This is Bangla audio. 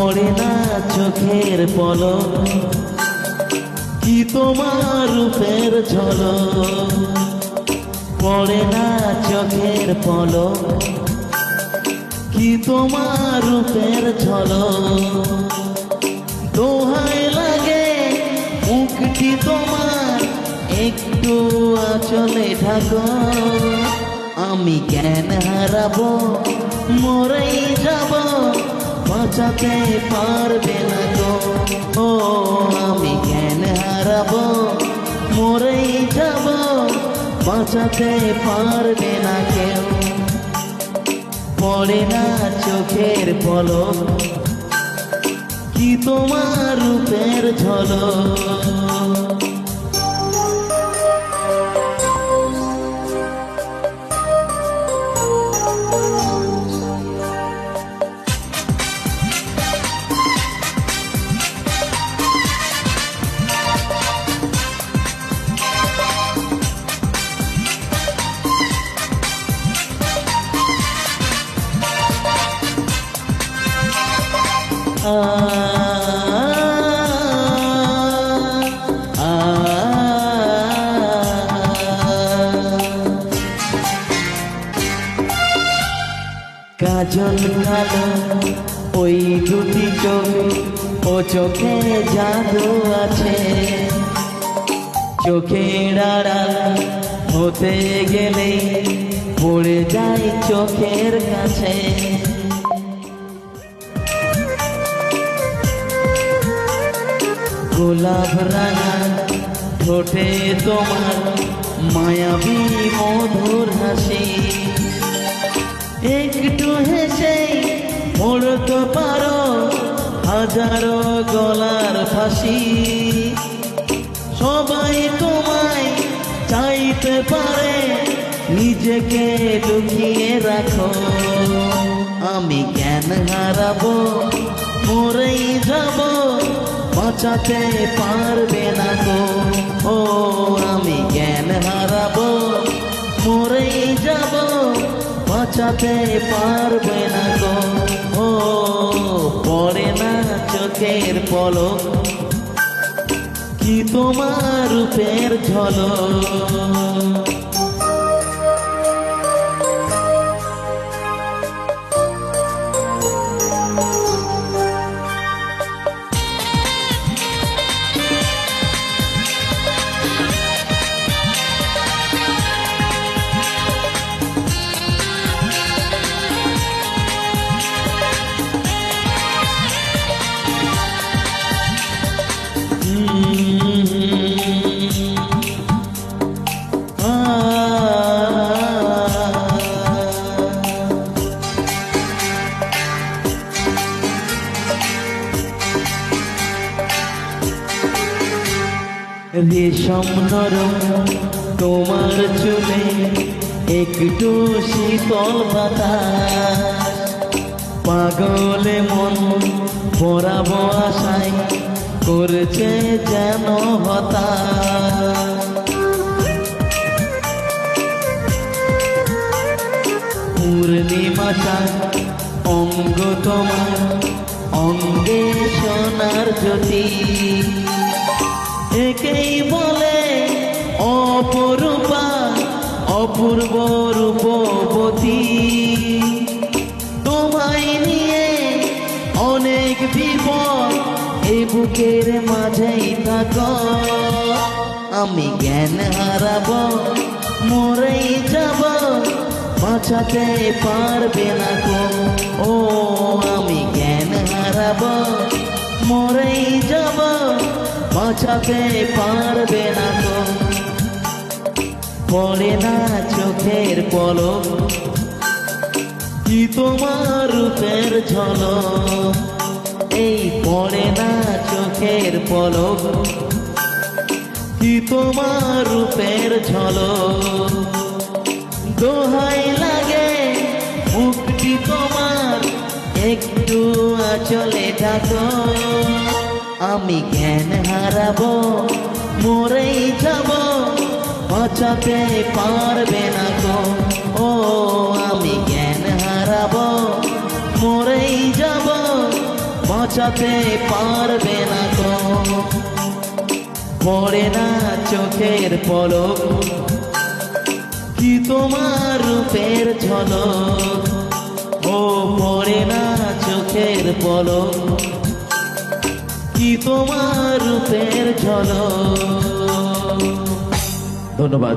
পড়ে না চোখের পল কি তোমার রূপের ঝলক? পড়ে না চোখের পল কি তোমার রূপের ঝলক? দোহাই লাগে, মুখটি তোমার একটু আচলে ঢাকো। আমি জ্ঞান হারাবো, মরেই যাব। বাঁচাতে পারবে না গো ও, আমি জ্ঞান হারাবো, মরেই যাব। বাঁচাতে পারবে না কেউ। পড়ে না চোখের পলক, কি তোমার রূপের ঝলক? কাজল কালো, ওই দুটি চোখ, ও চোখে জাদু আছে। চোখের আড়াল হতে গেলে পড়ে যায় চোখের কাছে। গোলাপ রাঙা, ঠোঁটে তোমার মায়াবী মধুর হাসি। একটু হেসে পড়তে পারো, হাজারো গলার ফাঁসি। সবাই তোমায় চাইতে পারে, নিজেকে লুকিয়ে রাখো। আমি জ্ঞান হারাবো, মরেই যাব বাঁচাতে পারবে না গো ও আমি জ্ঞান হারাবো, মরেই যাব। বাঁচাতে পারবে না গো ও, পড়ে না চোখের পলক। কি তোমার রূপের ঝলক? রেশম নরম, তোমার চুলে একটু শীতল বাতাস। পাগলে মন পরাবো আশায় করছে যেন হতাশ। পূর্ণিমাটা অঙ্গ তোমার, অঙ্গে সোনার জ্যোতি। একেই বলে অপরূপা, অপূর্ব রূপবতী। তোমায় নিয়ে অনেক বিপদ এই বুকের মাঝেই থাক। আমি জ্ঞান হারাবো, মরেই যাব, বাঁচাতে পারবে না বাঁচাতে পারবে না তো। পড়ে না চোখের পলক। কি তোমার রূপের ঝলক? এই পড়ে না চোখের পলক। কি তোমার রূপের ঝলক? দোহাই লাগে মুখটি তোমার। একটু আচলে ঢাকো। আমি জ্ঞান হারাবো, মরেই যাব, বাঁচাতে পারবে না গো। ও, আমি জ্ঞান হারাবো, মরেই যাব বাঁচা বোঝাতে পারবে না তো পড়ে না চোখের পলক, কি তোমার রূপের ঝলক? ও, পড়ে না চোখের পলক কি তোমার রূপের ঝলক। ধন্যবাদ।